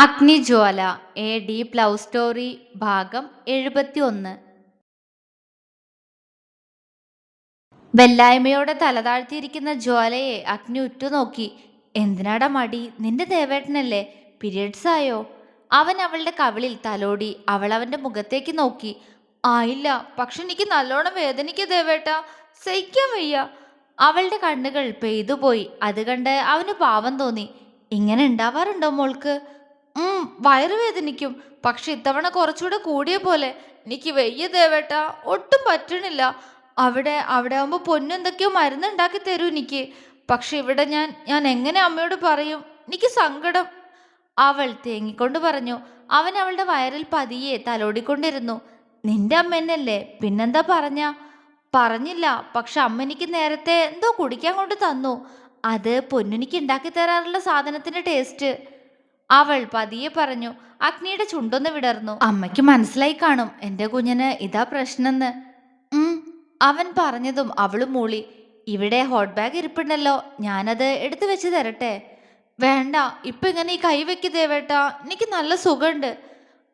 Agnijwala A D love story ഭാഗം എഴുപത്തി ഒന്ന് വെല്ലായ്മയോടെ തലതാഴ്ത്തിയിരിക്കുന്ന ജ്വാലയെ അഗ്നി ഉറ്റുനോക്കി. എന്തിനാടാ മടി? നിന്റെ ദേവേട്ടനല്ലേ? പീരിയഡ്സ് ആയോ? അവൻ അവളുടെ കവിളിൽ തലോടി അവൾ അവന്റെ മുഖത്തേക്ക് നോക്കി. ആയില്ല പക്ഷെ എനിക്ക് നല്ലോണം വേദനിക്ക ദേവേട്ട. സഹിക്കാൻ വയ്യ. അവളുടെ കണ്ണുകൾ പെയ്തുപോയി. അത് കണ്ട് അവന് പാവം തോന്നി. ഇങ്ങനെ ഉണ്ടാവാറുണ്ടോ മോൾക്ക്? വയറുവേദനിക്കും പക്ഷെ ഇത്തവണ കുറച്ചുകൂടെ കൂടിയ പോലെ. എനിക്ക് വെയ്യ ദേവേട്ട. ഒട്ടും പറ്റണില്ല. അവിടെ അവിടെ ആവുമ്പോൾ പൊന്നെന്തൊക്കെയോ മരുന്നുണ്ടാക്കി തരൂ എനിക്ക്. പക്ഷെ ഇവിടെ ഞാൻ ഞാൻ എങ്ങനെ അമ്മയോട് പറയും? എനിക്ക് സങ്കടം. അവൾ തേങ്ങിക്കൊണ്ട് പറഞ്ഞു അവൻ അവളുടെ വയറിൽ പതിയെ തലോടിക്കൊണ്ടിരുന്നു. നിന്റെ അമ്മ എന്നല്ലേ? പിന്നെന്താ പറഞ്ഞ? പറഞ്ഞില്ല. പക്ഷെ അമ്മ എനിക്ക് നേരത്തെ എന്തോ കുടിക്കാൻ കൊണ്ട് തന്നു. അത് പൊന്നുനിക്ക് ഉണ്ടാക്കി തരാറുള്ള സാധനത്തിന്റെ ടേസ്റ്റ്. അവൾ പതിയെ പറഞ്ഞു അഗ്നിയുടെ ചുണ്ടൊന്ന് വിടർന്നു. അമ്മയ്ക്ക് മനസ്സിലായി കാണും. എന്റെ കുഞ്ഞിന് ഇതാ പ്രശ്നെന്ന്. ഉം. അവൻ പറഞ്ഞതും അവളും മൂളി ഇവിടെ ഹോട്ട് ബാഗ് ഇരിപ്പുണ്ടല്ലോ. ഞാനത് എടുത്തു വെച്ച് തരട്ടെ. വേണ്ട. ഇപ്പൊ ഇങ്ങനെ ഈ കൈ വെക്ക് ദേവേട്ടാ എനിക്ക് നല്ല സുഖമുണ്ട്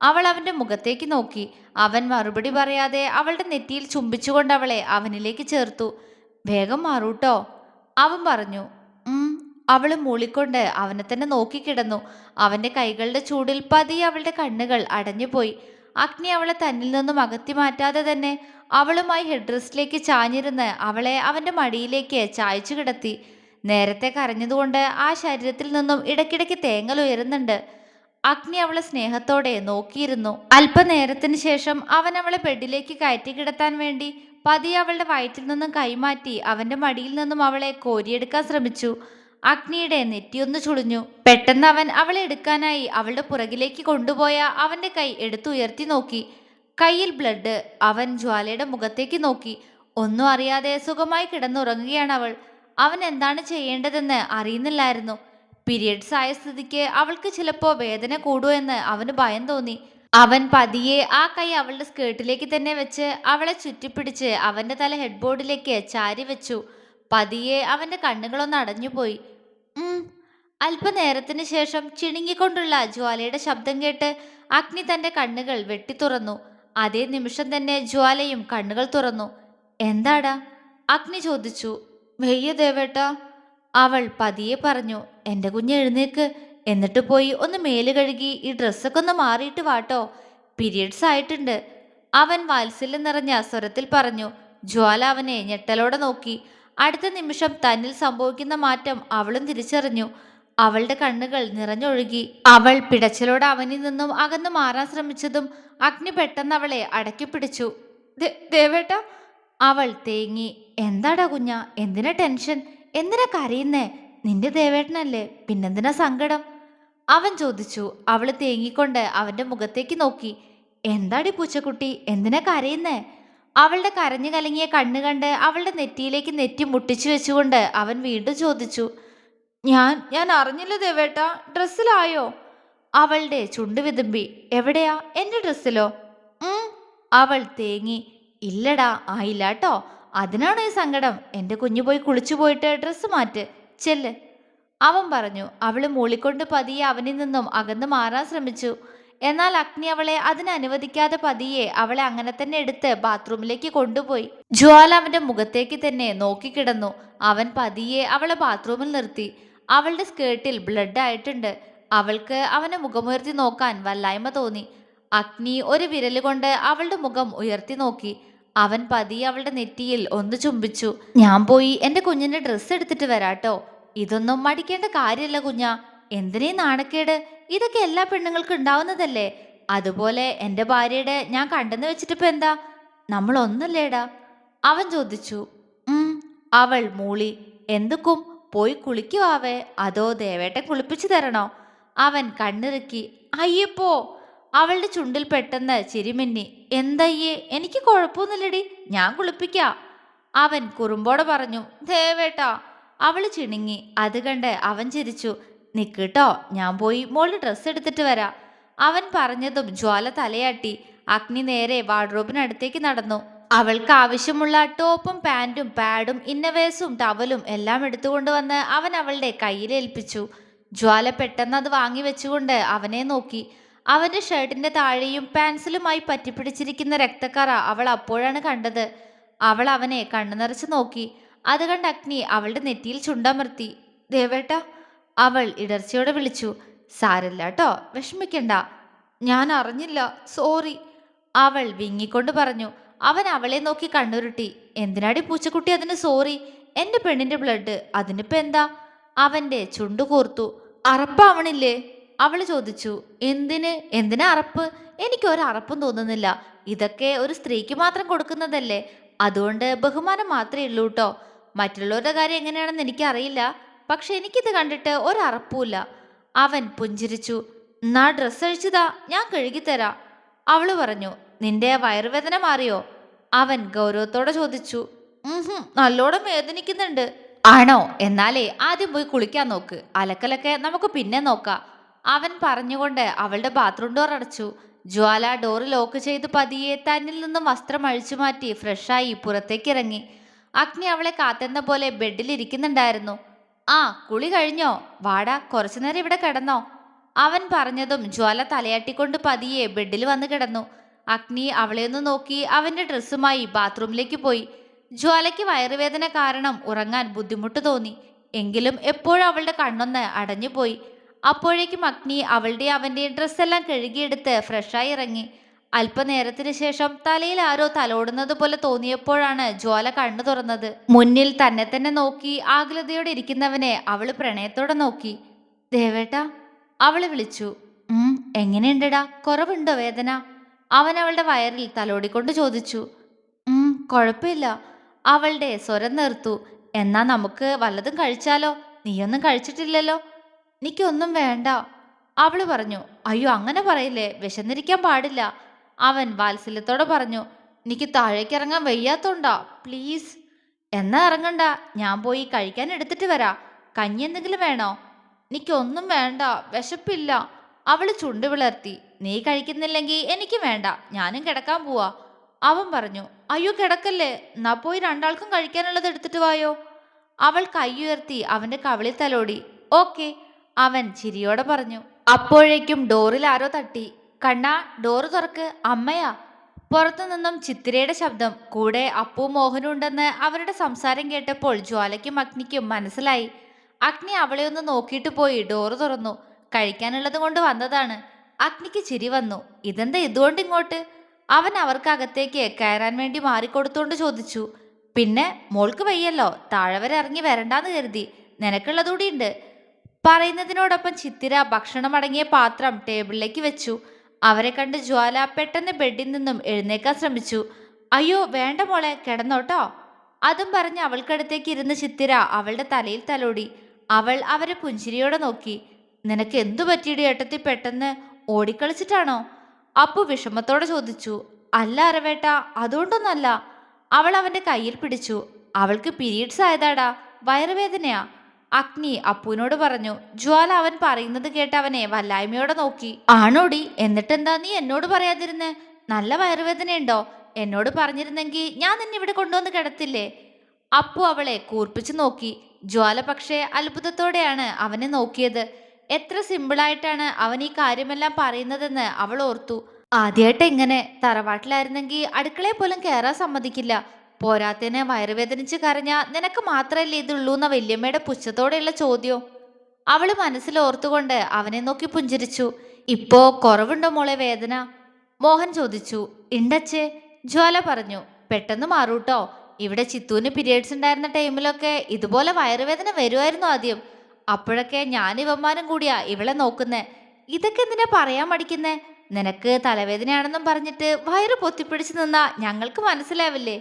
അവൾ അവന്റെ മുഖത്തേക്ക് നോക്കി. അവൻ മറുപടി പറയാതെ അവളുടെ നെറ്റിയിൽ ചുംബിച്ചുകൊണ്ട് അവളെ അവനിലേക്ക് ചേർത്തു. വേഗം മാറൂട്ടോ. അവൻ പറഞ്ഞു ഉം അവൾ മൂളിക്കൊണ്ട് അവനെ തന്നെ നോക്കിക്കിടന്നു അവന്റെ കൈകളുടെ ചൂടിൽ പതിയെ അവളുടെ കണ്ണുകൾ അടഞ്ഞുപോയി. അഗ്നി അവളെ തന്നിൽ നിന്നും അകത്തി മാറ്റാതെ തന്നെ അവളുമായി ഹെഡ് റെസ്റ്റിലേക്ക് ചാഞ്ഞിരുന്ന് അവളെ അവന്റെ മടിയിലേക്ക് ചായച്ചു കിടത്തി. നേരത്തെ കരഞ്ഞതുകൊണ്ട് ആ ശരീരത്തിൽ നിന്നും ഇടയ്ക്കിടയ്ക്ക് തേങ്ങൽ ഉയരുന്നുണ്ട്. അഗ്നി അവളെ സ്നേഹത്തോടെ നോക്കിയിരുന്നു. അല്പനേരത്തിന് ശേഷം അവൻ അവളെ ബെഡിലേക്ക് കയറ്റി കിടത്താൻ വേണ്ടി പതിയെ അവളുടെ വയറ്റിൽ നിന്നും കൈമാറ്റി അവന്റെ മടിയിൽ നിന്നും അവളെ കോരിയെടുക്കാൻ ശ്രമിച്ചു. അഗ്നിയുടെ നെറ്റിയൊന്നു ചുളിഞ്ഞു. പെട്ടെന്ന് അവൻ അവളെ എടുക്കാനായി അവളുടെ പുറകിലേക്ക് കൊണ്ടുപോയ അവന്റെ കൈ എടുത്തുയർത്തി നോക്കി. കയ്യിൽ ബ്ലഡ് അവൻ ജ്വാലയുടെ മുഖത്തേക്ക് നോക്കി. ഒന്നും അറിയാതെ സുഖമായി കിടന്നുറങ്ങുകയാണ് അവൾ അവൻ എന്താണ് ചെയ്യേണ്ടതെന്ന് അറിയുന്നില്ലായിരുന്നു. പീരിയഡ്സ് ആയ സ്ഥിതിക്ക് അവൾക്ക് ചിലപ്പോൾ വേദന കൂടുമെന്ന് അവന് ഭയം തോന്നി. അവൻ പതിയെ ആ കൈ അവളുടെ സ്കേർട്ടിലേക്ക് തന്നെ വെച്ച് അവളെ ചുറ്റിപ്പിടിച്ച് അവന്റെ തല ഹെഡ്ബോർഡിലേക്ക് ചാരി വെച്ചു പതിയെ അവന്റെ കണ്ണുകളൊന്ന് അടഞ്ഞുപോയി. അല്പനേരത്തിന് ശേഷം ചിണുങ്ങിക്കൊണ്ടുള്ള ജ്വാലയുടെ ശബ്ദം കേട്ട് അഗ്നി തന്റെ കണ്ണുകൾ വെട്ടിത്തുറന്നു അതേ നിമിഷം തന്നെ ജ്വാലയും കണ്ണുകൾ തുറന്നു. എന്താടാ? അഗ്നി ചോദിച്ചു. വെയ്യ ദേവേട്ട അവൾ പതിയെ പറഞ്ഞു. എന്റെ കുഞ്ഞ് എഴുന്നേക്ക്. എന്നിട്ട് പോയി ഒന്ന് മേൽ കഴുകി ഈ ഡ്രസ്സൊക്കെ ഒന്ന് മാറിയിട്ട് വാട്ടോ. പീരീഡ്സ് ആയിട്ടുണ്ട്. അവൻ വാത്സല്യം നിറഞ്ഞ സ്വരത്തിൽ പറഞ്ഞു. ജ്വാല അവനെ ഞെട്ടലോടെ നോക്കി. അടുത്ത നിമിഷം തന്നിൽ സംഭവിക്കുന്ന മാറ്റം അവളും തിരിച്ചറിഞ്ഞു. അവളുടെ കണ്ണുകൾ നിറഞ്ഞൊഴുകി. അവൾ പിടച്ചിലോടെ അവനിൽ നിന്നും അകന്നു മാറാൻ ശ്രമിച്ചതും അഗ്നി പെട്ടെന്ന് അവളെ അടക്കി പിടിച്ചു. ദേവേട്ട. അവൾ തേങ്ങി. എന്താടാ കുഞ്ഞ? എന്തിനാ ടെൻഷൻ? എന്തിനാ കരയുന്നേ? നിന്റെ ദേവേട്ടനല്ലേ. പിന്നെന്തിനാ സങ്കടം? അവൻ ചോദിച്ചു. അവൾ തേങ്ങിക്കൊണ്ട് അവന്റെ മുഖത്തേക്ക് നോക്കി. എന്താടി പൂച്ചക്കുട്ടി? എന്തിനാ കരയുന്നേ? അവളുടെ കരഞ്ഞു കലങ്ങിയ കണ്ണ് കണ്ട് അവളുടെ നെറ്റിയിലേക്ക് നെറ്റി മുട്ടിച്ചു വെച്ചുകൊണ്ട് അവൻ വീണ്ടും ചോദിച്ചു ഞാൻ ഞാൻ അറിഞ്ഞില്ല ദേവേട്ട ഡ്രസ്സിലായോ? അവളുടെ ചുണ്ട് വിതുമ്പി എവിടെയാ? എന്റെ ഡ്രസ്സിലോ? അവൾ തേങ്ങി ഇല്ലടാ ആയില്ല അതിനാണ് അതിനാണോ ഈ സങ്കടം എന്റെ കുഞ്ഞു പോയി കുളിച്ചു പോയിട്ട് ഡ്രസ്സ് മാറ്റ് ചെല്ല്. അവൻ പറഞ്ഞു അവൾ മൂളിക്കൊണ്ട് പതിയെ അവനിൽ നിന്നും അകന്നു മാറാൻ ശ്രമിച്ചു. എന്നാൽ അഗ്നി അവളെ അതിനനുവദിക്കാതെ പതിയെ അവളെ അങ്ങനെ തന്നെ എടുത്ത് ബാത്റൂമിലേക്ക് കൊണ്ടുപോയി. ജ്വാല അവന്റെ മുഖത്തേക്ക് തന്നെ നോക്കിക്കിടന്നു. അവൻ പതിയെ അവളെ ബാത്റൂമിൽ നിർത്തി. അവളുടെ സ്കേർട്ടിൽ ബ്ലഡ് ആയിട്ടുണ്ട്. അവൾക്ക് അവനെ മുഖമുയർത്തി നോക്കാൻ വല്ലായ്മ തോന്നി. അഗ്നി ഒരു വിരൽ കൊണ്ട് അവളുടെ മുഖം ഉയർത്തി നോക്കി. അവൻ പതിയെ അവളുടെ നെറ്റിയിൽ ഒന്ന് ചുംബിച്ചു. ഞാൻ പോയി എന്റെ കുഞ്ഞിന്റെ ഡ്രസ്സ് എടുത്തിട്ട് വരാട്ടോ. ഇതൊന്നും മടിക്കേണ്ട കാര്യമല്ല കുഞ്ഞാ. എന്തിനേ നാണക്കേട്? ഇതൊക്കെ എല്ലാ പെണ്ണുങ്ങൾക്കും ഉണ്ടാവുന്നതല്ലേ? അതുപോലെ എന്റെ ഭാര്യയുടെ ഞാൻ കണ്ടെന്ന് വെച്ചിട്ട് ഇപ്പൊ എന്താ? നമ്മൾ ഒന്നല്ലേടാ അവൻ ചോദിച്ചു അവൾ മൂളി. എന്തുക്കും? പോയി കുളിക്കുവാവേ അതോ ദേവേട്ടൻ കുളിപ്പിച്ചു തരണോ? അവൻ കണ്ണിറുക്കി അയ്യപ്പോ അവളുടെ ചുണ്ടിൽ പെട്ടെന്ന് ചിരിമിന്നി എന്തയ്യേ? എനിക്ക് കുഴപ്പമൊന്നുമില്ലടി. ഞാൻ കുളിപ്പിക്കാം. അവൻ കുറുമ്പോടെ പറഞ്ഞു ദേവേട്ടാ. അവൾ ചിണുങ്ങി അത് കണ്ട് അവൻ ചിരിച്ചു നിക്കട്ടോ ഞാൻ പോയി മോളുടെ ഡ്രസ്സ് എടുത്തിട്ട് വരാം. അവൻ പറഞ്ഞതും ജ്വാല തലയാട്ടി. അഗ്നി നേരെ വാർഡ്രോബിനടുത്തേക്ക് നടന്നു. അവൾക്ക് ആവശ്യമുള്ള ടോപ്പും പാന്റും പാഡും ഇന്നവേഴ്സും ടവലും എല്ലാം എടുത്തുകൊണ്ട് വന്ന് അവൻ അവളുടെ കയ്യിലേൽപ്പിച്ചു ജ്വാല പെട്ടെന്ന് അത് വാങ്ങി വെച്ചുകൊണ്ട് അവനെ നോക്കി. അവന്റെ ഷർട്ടിന്റെ താഴെയും പാൻസിലുമായി പറ്റിപ്പിടിച്ചിരിക്കുന്ന രക്തക്കറ അവൾ അപ്പോഴാണ് കണ്ടത്. അവൾ അവനെ കണ്ണു നിറച്ച് നോക്കി. അത് കണ്ട് അഗ്നി അവളുടെ നെറ്റിയിൽ ചുണ്ടമർത്തി. ദേവേട്ട അവൾ ഇടർച്ചയോടെ വിളിച്ചു സാരല്ല കേട്ടോ വിഷമിക്കണ്ട. ഞാൻ അറിഞ്ഞില്ല സോറി. അവൾ വിങ്ങിക്കൊണ്ട് പറഞ്ഞു അവൻ അവളെ നോക്കി കണ്ണുരുട്ടി. എന്തിനാടി പൂച്ചക്കുട്ടി അതിന് സോറി? എന്റെ പെണ്ണിന്റെ ബ്ലഡ് അതിനിപ്പോ എന്താ? അവന്റെ ചുണ്ടു കൂർത്തു അറപ്പാവണില്ലേ അവൾ ചോദിച്ചു എന്തിന്? എന്തിനാ അറപ്പ്? എനിക്ക് ഒരു അറപ്പും തോന്നുന്നില്ല. ഇതൊക്കെ ഒരു സ്ത്രീക്ക് മാത്രം കൊടുക്കുന്നതല്ലേ? അതുകൊണ്ട് ബഹുമാനം മാത്രമേ ഉള്ളൂ കേട്ടോ മറ്റുള്ളവരുടെ കാര്യം എങ്ങനെയാണെന്ന് എനിക്കറിയില്ല. പക്ഷെ എനിക്കിത് കണ്ടിട്ട് ഒരറപ്പൂല്ല അവൻ പുഞ്ചിരിച്ചു. നാ ഡ്രസ്സ് അഴിച്ചതാ ഞാൻ കഴുകിത്തരാം. അവൾ പറഞ്ഞു നിന്റെ വയറുവേദന മാറിയോ? അവൻ ഗൗരവത്തോടെ ചോദിച്ചു നല്ലോണം വേദനിക്കുന്നുണ്ട്. ആണോ? എന്നാലേ ആദ്യം പോയി കുളിക്കാൻ നോക്ക്. അലക്കലൊക്കെ നമുക്ക് പിന്നെ നോക്കാം. അവൻ പറഞ്ഞുകൊണ്ട് അവളുടെ ബാത്റൂം ഡോർ അടച്ചു. ജ്വാല ഡോർ ലോക്ക് ചെയ്ത് പതിയെ തന്നിൽ നിന്നും വസ്ത്രം അഴിച്ചു മാറ്റി ഫ്രഷായി പുറത്തേക്ക് ഇറങ്ങി. അഗ്നി അവളെ കാത്തെന്ന പോലെ ബെഡിൽ ഇരിക്കുന്നുണ്ടായിരുന്നു. ആ കുളി കഴിഞ്ഞോ? വാടാ കുറച്ചു നേരം ഇവിടെ കിടന്നോ. അവൻ പറഞ്ഞതും ജ്വാല തലയാട്ടിക്കൊണ്ട് പതിയെ ബെഡിൽ വന്ന് കിടന്നു. അഗ്നി അവളെ ഒന്ന് നോക്കി അവന്റെ ഡ്രസ്സുമായി ബാത്റൂമിലേക്ക് പോയി. ജ്വാലയ്ക്ക് വയറുവേദന കാരണം ഉറങ്ങാൻ ബുദ്ധിമുട്ട് തോന്നി. എങ്കിലും എപ്പോഴും അവളുടെ കണ്ണൊന്ന് അടഞ്ഞുപോയി. അപ്പോഴേക്കും അഗ്നി അവളുടെ അവന്റെ ഡ്രസ്സെല്ലാം കഴുകിയെടുത്ത് ഫ്രഷായി ഇറങ്ങി. അല്പനേരത്തിന് ശേഷം തലയിൽ ആരോ തലോടുന്നത് പോലെ തോന്നിയപ്പോഴാണ് ജ്വാല കണ്ണു തുറന്നത്. മുന്നിൽ തന്നെ തന്നെ നോക്കി ആകുലതയോടെ ഇരിക്കുന്നവനെ അവൾ പ്രണയത്തോടെ നോക്കി. ദേവേട്ട അവൾ വിളിച്ചു. ഉം എങ്ങനെയുണ്ടടാ? കുറവുണ്ടോ വേദന? അവൻ അവളുടെ വയറിൽ തലോടിക്കൊണ്ട് ചോദിച്ചു. ഉം കുഴപ്പമില്ല. അവളുടെ സ്വരം നിർത്തു. എന്നാ നമുക്ക് വല്ലതും കഴിച്ചാലോ? നീയൊന്നും കഴിച്ചിട്ടില്ലല്ലോ? എനിക്കൊന്നും വേണ്ട അവൾ പറഞ്ഞു. അയ്യോ അങ്ങനെ പറയില്ലേ? വിശന്നിരിക്കാൻ പാടില്ല. അവൻ വാത്സല്യത്തോടെ പറഞ്ഞു എനിക്ക് താഴേക്ക് ഇറങ്ങാൻ വയ്യാത്തോണ്ടാ പ്ലീസ്. എന്നാ ഇറങ്ങണ്ട ഞാൻ പോയി കഴിക്കാൻ എടുത്തിട്ട് വരാം. കഞ്ഞി എന്തെങ്കിലും വേണോ? എനിക്കൊന്നും വേണ്ട വിശപ്പില്ല. അവൾ ചുണ്ടു വിളർത്തി നീ കഴിക്കുന്നില്ലെങ്കിൽ എനിക്ക് വേണ്ട ഞാനും കിടക്കാൻ പോവാ. അവൻ പറഞ്ഞു അയ്യോ കിടക്കല്ലേ എന്നാ പോയി രണ്ടാൾക്കും കഴിക്കാനുള്ളത് എടുത്തിട്ട് വായോ. അവൾ കൈയുയർത്തി അവന്റെ കവിളിൽ തലോടി ഓക്കെ. അവൻ ചിരിയോടെ പറഞ്ഞു അപ്പോഴേക്കും ഡോറിൽ ആരോ തട്ടി കണ്ണാ ഡോറ് തുറക്ക് അമ്മയാ. പുറത്തു നിന്നും ചിത്തിരയുടെ ശബ്ദം കൂടെ അപ്പു മോഹനും ഉണ്ടെന്ന് അവരുടെ സംസാരം കേട്ടപ്പോൾ ജ്വാലയ്ക്കും അഗ്നിക്കും മനസ്സിലായി. അഗ്നി അവളെ ഒന്ന് നോക്കിയിട്ട് പോയി ഡോറ് തുറന്നു. കഴിക്കാനുള്ളത് കൊണ്ട് വന്നതാണ്. അഗ്നിക്ക് ചിരി വന്നു. ഇതെന്താ ഇതുകൊണ്ട് ഇങ്ങോട്ട്? അവൻ അവർക്കകത്തേക്ക് കയറാൻ വേണ്ടി മാറിക്കൊടുത്തോണ്ട് ചോദിച്ചു. പിന്നെ മോൾക്ക് വയ്യല്ലോ താഴെ ഇറങ്ങി വരണ്ടാന്ന് കരുതി. നിനക്കുള്ളതുകൂടി ഉണ്ട്. പറയുന്നതിനോടൊപ്പം ചിത്തിര ഭക്ഷണം അടങ്ങിയ പാത്രം ടേബിളിലേക്ക് വെച്ചു. അവരെ കണ്ട് ജ്വാല പെട്ടെന്ന് ബെഡിൽ നിന്നും എഴുന്നേക്കാൻ ശ്രമിച്ചു. അയ്യോ വേണ്ട മോളെ കിടന്നോട്ടോ. അതും പറഞ്ഞ് അവൾക്കടുത്തേക്ക് ഇരുന്ന് ചിത്തിര അവളുടെ തലയിൽ തലോടി. അവൾ അവരെ പുഞ്ചിരിയോടെ നോക്കി. നിനക്ക് എന്തു പറ്റിയിടി ഏട്ടത്തി പെട്ടെന്ന് ഓടിക്കളിച്ചിട്ടാണോ? അപ്പു വിഷമത്തോടെ ചോദിച്ചു. അല്ല അറവേട്ട അതുകൊണ്ടൊന്നല്ല. അവൾ അവന്റെ കയ്യിൽ പിടിച്ചു. അവൾക്ക് പീരീഡ്സ് ആയതാടാ വയറുവേദനയാ. അഗ്നി അപ്പുവിനോട് പറഞ്ഞു ജ്വാല അവൻ പറയുന്നത് കേട്ട് അവനെ വല്ലായ്മയോടെ നോക്കി. ആണോടി? എന്നിട്ടെന്താ നീ എന്നോട് പറയാതിരുന്നേ? നല്ല വയറുവേദനയുണ്ടോ? എന്നോട് പറഞ്ഞിരുന്നെങ്കിൽ ഞാൻ നിന്നെ ഇവിടെ കൊണ്ടുവന്ന് കിടത്തില്ലേ? അപ്പു അവളെ കൂർപ്പിച്ചു നോക്കി. ജ്വാല പക്ഷേ അത്ഭുതത്തോടെയാണ് അവനെ നോക്കിയത്. എത്ര സിമ്പിളായിട്ടാണ് അവൻ ഈ കാര്യമെല്ലാം പറയുന്നതെന്ന് അവൾ ഓർത്തു. ആദ്യമായിട്ട് എങ്ങനെ തറവാട്ടിലായിരുന്നെങ്കിൽ അടുക്കളയെ പോലും കയറാൻ സമ്മതിക്കില്ല. പോരാത്തതിന് വയറുവേദനിച്ച് കരഞ്ഞ നിനക്ക് മാത്രമല്ലേ ഇതുള്ളൂ എന്ന വല്യമ്മയുടെ പുച്ഛത്തോടെയുള്ള ചോദ്യം. അവൾ മനസ്സിൽ ഓർത്തുകൊണ്ട് അവനെ നോക്കി പുഞ്ചിരിച്ചു. ഇപ്പോ കുറവുണ്ടോ മോളെ വേദന? മോഹൻ ചോദിച്ചു. ഇണ്ടച്ചേ ജ്വാല പറഞ്ഞു. പെട്ടെന്ന് മാറൂട്ടോ. ഇവിടെ ചിത്തൂന് പീരിയഡ്സ് ഉണ്ടായിരുന്ന ടൈമിലൊക്കെ ഇതുപോലെ വയറുവേദന വരുമായിരുന്നു ആദ്യം. അപ്പോഴൊക്കെ ഞാൻ ഇവന്മാരും കൂടിയാ ഇവളെ നോക്കുന്നേ. ഇതൊക്കെ എന്തിനാ പറയാൻ മടിക്കുന്നേ? നിനക്ക് തലവേദനയാണെന്നും പറഞ്ഞിട്ട് വയറ് പൊത്തിപ്പിടിച്ച് നിന്നാ ഞങ്ങൾക്ക് മനസ്സിലാവില്ലേ?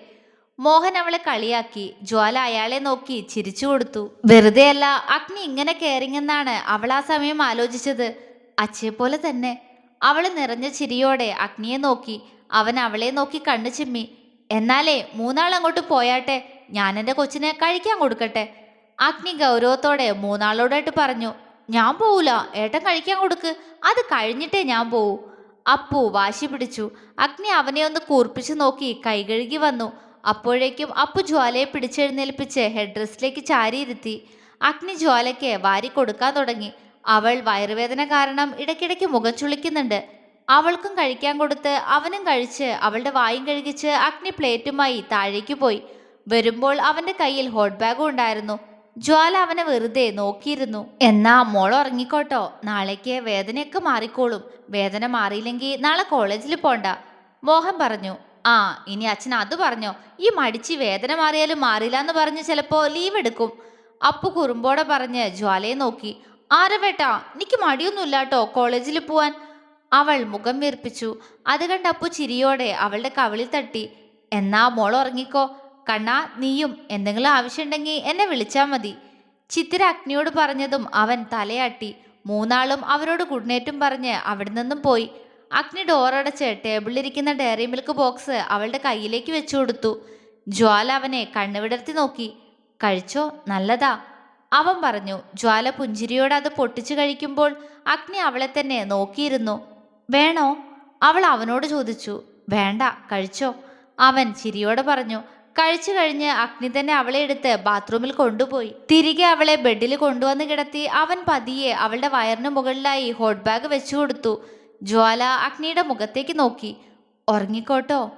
മോഹൻ അവളെ കളിയാക്കി ജ്വാല അയാളെ നോക്കി ചിരിച്ചു കൊടുത്തു. വെറുതെയല്ല അഗ്നി ഇങ്ങനെ കയറിങ്ങെന്നാണ് അവൾ ആ സമയം ആലോചിച്ചത്. അച്ഛയെ പോലെ തന്നെ. അവൾ നിറഞ്ഞ ചിരിയോടെ അഗ്നിയെ നോക്കി അവൻ അവളെ നോക്കി കണ്ണു ചിമ്മി. എന്നാലേ മൂന്നാൾ അങ്ങോട്ട് പോയാട്ടെ ഞാൻ എന്റെ കൊച്ചിനെ കഴിക്കാൻ കൊടുക്കട്ടെ. അഗ്നി ഗൗരവത്തോടെ മൂന്നാളോടായിട്ട് പറഞ്ഞു ഞാൻ പോവൂല ഏട്ടൻ കഴിക്കാൻ കൊടുക്ക്. അത് കഴിഞ്ഞിട്ടേ ഞാൻ പോവൂ. അപ്പു വാശി പിടിച്ചു. അഗ്നി അവനെ ഒന്ന് കൂർപ്പിച്ചു നോക്കി കൈകഴുകി വന്നു. അപ്പോഴേക്കും അപ്പു ജ്വാലയെ പിടിച്ചെഴുന്നേൽപ്പിച്ച് ഹെഡ് ഡ്രസ്സിലേക്ക് ചാരിയിരുത്തി. അഗ്നി ജ്വാലയ്ക്ക് വാരി കൊടുക്കാൻ തുടങ്ങി. അവൾ വയറുവേദന കാരണം ഇടയ്ക്കിടയ്ക്ക് മുഖം ചുളിക്കുന്നുണ്ട്. അവൾക്കും കഴിക്കാൻ കൊടുത്ത് അവനും കഴിച്ച് അവളുടെ വായും കഴുകിച്ച് അഗ്നി പ്ലേറ്റുമായി താഴേക്ക് പോയി. വരുമ്പോൾ അവന്റെ കയ്യിൽ ഹോട്ട് ബാഗും ഉണ്ടായിരുന്നു. ജ്വാല അവനെ വെറുതെ നോക്കിയിരുന്നു. എന്നാ മോൾ ഉറങ്ങിക്കോട്ടോ. നാളേക്ക് വേദനയൊക്കെ മാറിക്കോളും. വേദന മാറിയില്ലെങ്കിൽ നാളെ കോളേജിൽ പോണ്ട. മോഹൻ പറഞ്ഞു. ആ ഇനി അച്ഛൻ അത് പറഞ്ഞോ. ഈ മടിച്ച് വേദന മാറിയാലും മാറില്ല എന്ന് പറഞ്ഞ് ചിലപ്പോ ലീവ് എടുക്കും. അപ്പു കുറുമ്പോടെ പറഞ്ഞ് ജ്വാലയെ നോക്കി. ആരവേട്ടാ എനിക്ക് മടിയൊന്നുമില്ല കേട്ടോ കോളേജിൽ പോവാൻ. അവൾ മുഖം വീർപ്പിച്ചു. അത് കണ്ട് അപ്പു ചിരിയോടെ അവളുടെ കവിളിൽ തട്ടി. എന്നാ മോൾ ഉറങ്ങിക്കോ. കണ്ണാ നീയും എന്തെങ്കിലും ആവശ്യമുണ്ടെങ്കിൽ എന്നെ വിളിച്ചാൽ മതി. ചിത്തിര അഗ്നിയോട് പറഞ്ഞതും അവൻ തലയാട്ടി. മൂന്നാളും അവരോട് ഗുഡ് പറഞ്ഞ് അവിടെ നിന്നും പോയി. അഗ്നി ഡോറടച്ച് ടേബിളിലിരിക്കുന്ന ഡയറി മിൽക്ക് ബോക്സ് അവളുടെ കയ്യിലേക്ക് വെച്ചു കൊടുത്തു. ജ്വാല അവനെ കണ്ണുവിടർത്തി നോക്കി. കഴിച്ചോ? നല്ലതാ. അവൻ പറഞ്ഞു. ജ്വാല പുഞ്ചിരിയോടെ അത് പൊട്ടിച്ചു കഴിക്കുമ്പോൾ അഗ്നി അവളെ തന്നെ നോക്കിയിരുന്നു. വേണോ? അവൾ അവനോട് ചോദിച്ചു. വേണ്ട കഴിച്ചോ. അവൻ ചിരിയോടെ പറഞ്ഞു. കഴിച്ചു കഴിഞ്ഞ് അഗ്നി തന്നെ അവളെ എടുത്ത് ബാത്റൂമിൽ കൊണ്ടുപോയി. തിരികെ അവളെ ബെഡിൽ കൊണ്ടുവന്ന് കിടത്തി അവൻ പതിയെ അവളുടെ വയറിന് മുകളിലായി ഹോട്ട് ബാഗ് വെച്ചു കൊടുത്തു. ജ്വാല അഗ്നിയുടെ മുഖത്തേക്ക് നോക്കി. ഉറങ്ങിക്കോട്ടോ.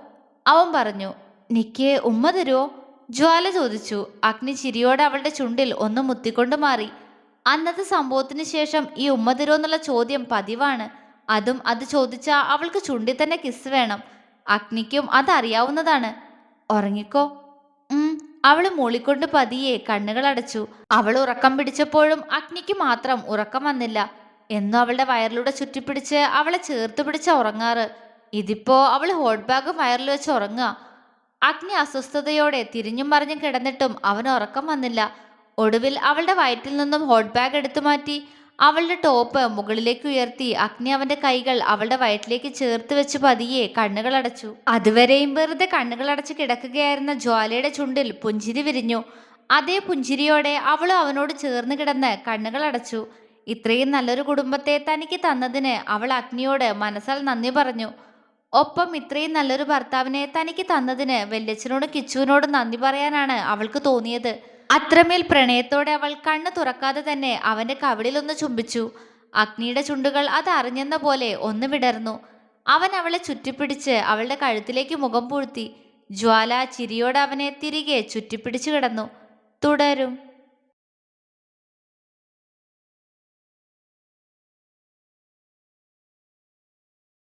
അവൻ പറഞ്ഞു നിക്ക് ഉമ്മ തരുമോ ജ്വാല ചോദിച്ചു. അഗ്നി ചിരിയോടെ അവളുടെ ചുണ്ടിൽ ഒന്ന് മുത്തിക്കൊണ്ട് മാറി. അന്നത്തെ സംഭവത്തിന് ശേഷം ഈ ഉമ്മ തരുമോ എന്നുള്ള ചോദ്യം പതിവാണ്. അതും അത് ചോദിച്ചാൽ അവൾക്ക് ചുണ്ടിൽ തന്നെ കിസ് വേണം. അഗ്നിക്കും അതറിയാവുന്നതാണ് ഉറങ്ങിക്കോ. ഉം. അവൾ മൂളിക്കൊണ്ട് പതിയെ കണ്ണുകൾ അടച്ചു. അവൾ ഉറക്കം പിടിച്ചപ്പോഴും അഗ്നിക്ക് മാത്രം ഉറക്കം വന്നില്ല. എന്നും അവളുടെ വയറിലൂടെ ചുറ്റിപ്പിടിച്ച് അവളെ ചേർത്ത് പിടിച്ച ഉറങ്ങാറ്. ഇതിപ്പോ അവൾ ഹോട്ട് ബാഗ് വയറിൽ വെച്ച് ഉറങ്ങുക. അഗ്നി അസ്വസ്ഥതയോടെ തിരിഞ്ഞും മറിഞ്ഞും കിടന്നിട്ടും അവന് ഉറക്കം വന്നില്ല. ഒടുവിൽ അവളുടെ വയറ്റിൽ നിന്നും ഹോട്ട് ബാഗ് എടുത്തു മാറ്റി അവളുടെ ടോപ്പ് മുകളിലേക്ക് ഉയർത്തി അഗ്നി അവന്റെ കൈകൾ അവളുടെ വയറ്റിലേക്ക് ചേർത്ത് വെച്ച് പതിയെ കണ്ണുകൾ അടച്ചു. അതുവരെയും വെറുതെ കണ്ണുകൾ അടച്ച് കിടക്കുകയായിരുന്ന ജ്വാലയുടെ ചുണ്ടിൽ പുഞ്ചിരി വിരിഞ്ഞു. അതേ പുഞ്ചിരിയോടെ അവളും അവനോട് ചേർന്ന് കിടന്ന് കണ്ണുകൾ അടച്ചു. ഇത്രയും നല്ലൊരു കുടുംബത്തെ തനിക്ക് തന്നതിന് അവൾ അഗ്നിയോട് മനസ്സാൽ നന്ദി പറഞ്ഞു. ഒപ്പം ഇത്രയും നല്ലൊരു ഭർത്താവിനെ തനിക്ക് തന്നതിന് വല്യച്ഛനോടും കിച്ചുവിനോടും നന്ദി പറയാനാണ് അവൾക്ക് തോന്നിയത്. അത്രമേൽ പ്രണയത്തോടെ അവൾ കണ്ണു തുറക്കാതെ തന്നെ അവന്റെ കവിളിലൊന്ന് ചുംബിച്ചു. അഗ്നിയുടെ ചുണ്ടുകൾ അത് അറിഞ്ഞെന്ന പോലെ ഒന്ന് വിടർന്നു. അവൻ അവളെ ചുറ്റിപ്പിടിച്ച് അവളുടെ കഴുത്തിലേക്ക് മുഖം പൂഴ്ത്തി. ജ്വാല ചിരിയോടെ അവനെ തിരികെ ചുറ്റിപ്പിടിച്ചു കിടന്നു. തുടരും.